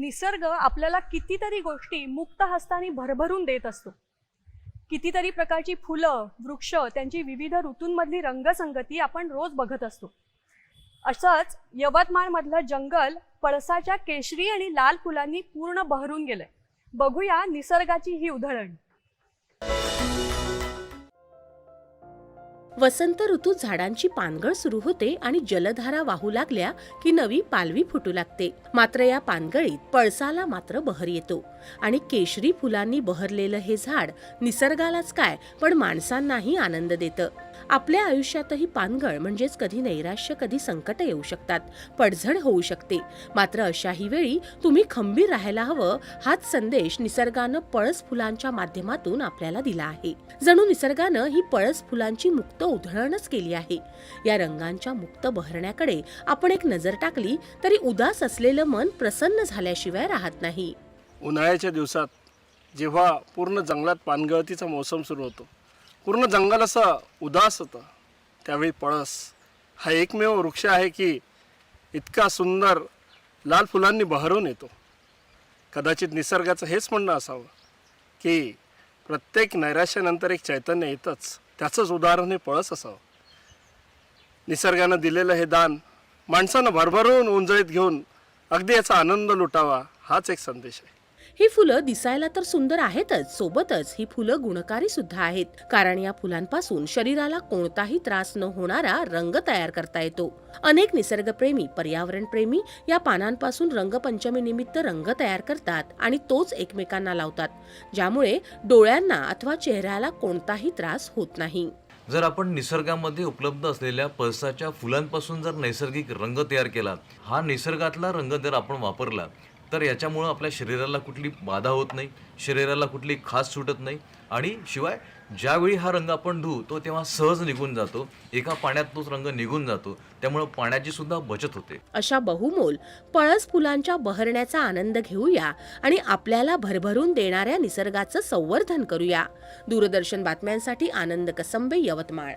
निसर्ग आपल्याला कितीतरी गोष्टी मुक्त हस्ताने भरभरून देत असतो. कितीतरी प्रकारची फुलं वृक्ष त्यांची विविध ऋतूंमधली रंगसंगती आपण रोज बघत असतो. असंच यवतमाळमधलं जंगल पळसाच्या केशरी आणि लाल फुलांनी पूर्ण बहरून गेलंय. बघूया निसर्गाची ही उधळण. वसंत ऋतूत झाडांची पानगळ सुरू होते आणि जलधारा वाहू लागल्या की नवी पालवी फुटू लागते. मात्र या पानगळीत पळसाला मात्र बहर येतो. आणि केशरी फुलांनी बहरलेलं हे झाड निसर्गालाच काय पण माणसांनाही आनंद देतं. आपल्या आयुष्यातही पानगळ म्हणजेच कधी नैराश्य कधी संकट येऊ शकतात. पडझड होऊ शकते. मात्र अशाही वेळी तुम्ही खंबीर राहायला हवं हाच संदेश निसर्गानं पळस फुलांच्या माध्यमातून आपल्याला दिला आहे. जणू निसर्गानं ही पळस फुलांची मुक्त उधळणच केली आहे. या रंगांच्या मुक्त बहरण्याकडे आपण एक नजर टाकली तरी उदास असलेलं मन प्रसन्न झाल्याशिवाय राहत नाही. उन्हाळ्याच्या दिवसात जेव्हा पूर्ण जंगलात पानगळतीचा मोसम सुरू होतो पूर्ण जंगल असं उदास होतं. त्यावेळी पळस हा एकमेव वृक्ष आहे की इतका सुंदर लाल फुलांनी बहरून येतो. कदाचित निसर्गाचं हेच म्हणणं असावं की प्रत्येक नैराश्यानंतर एक चैतन्य येतंच त्याचंच उदाहरण हे पळस असावं. निसर्गानं दिलेलं हे दान माणसानं भरभरून उंजळीत घेऊन अगदी याचा आनंद लुटावा हाच एक संदेश आहे. ही फुलं दिसायला तर सुंदर आहेतच. सोबतच ही फुलं गुणकारी सुद्धा आहेत. कारण या फुलांपासून शरीराला कोणताही त्रास न होणारा रंग तयार करता येतो. अनेक निसर्गप्रेमी पर्यावरणप्रेमी या पानांपासून रंगपंचमी निमित्त रंग तयार करतात आणि तोच एकमेकांना लावतात. ज्यामुळे डोळ्यांना अथवा चेहऱ्याला कोणताही त्रास होत नाही. जर आपण निसर्गामध्ये उपलब्ध असलेल्या पळसाच्या फुलांपासून जर नैसर्गिक रंग तयार केला हा निसर्गातला रंग जर आपण वापरला तर याच्यामुळं आपल्या शरीराला कुठली बाधा होत नाही शरीराला कुठली खास सुटत नाही आणि शिवाय ज्यावेळी हा रंग आपण धुतो तेव्हा सहज निघून जातो. एका पाण्यात तोच रंग निघून जातो. त्यामुळं पाण्याची सुद्धा बचत होते. अशा बहुमोल पळस फुलांच्या बहरण्याचा आनंद घेऊया आणि आपल्याला भरभरून देणाऱ्या निसर्गाचं संवर्धन करूया. दूरदर्शन बातम्यांसाठी आनंद कसंबे यवतमाळ.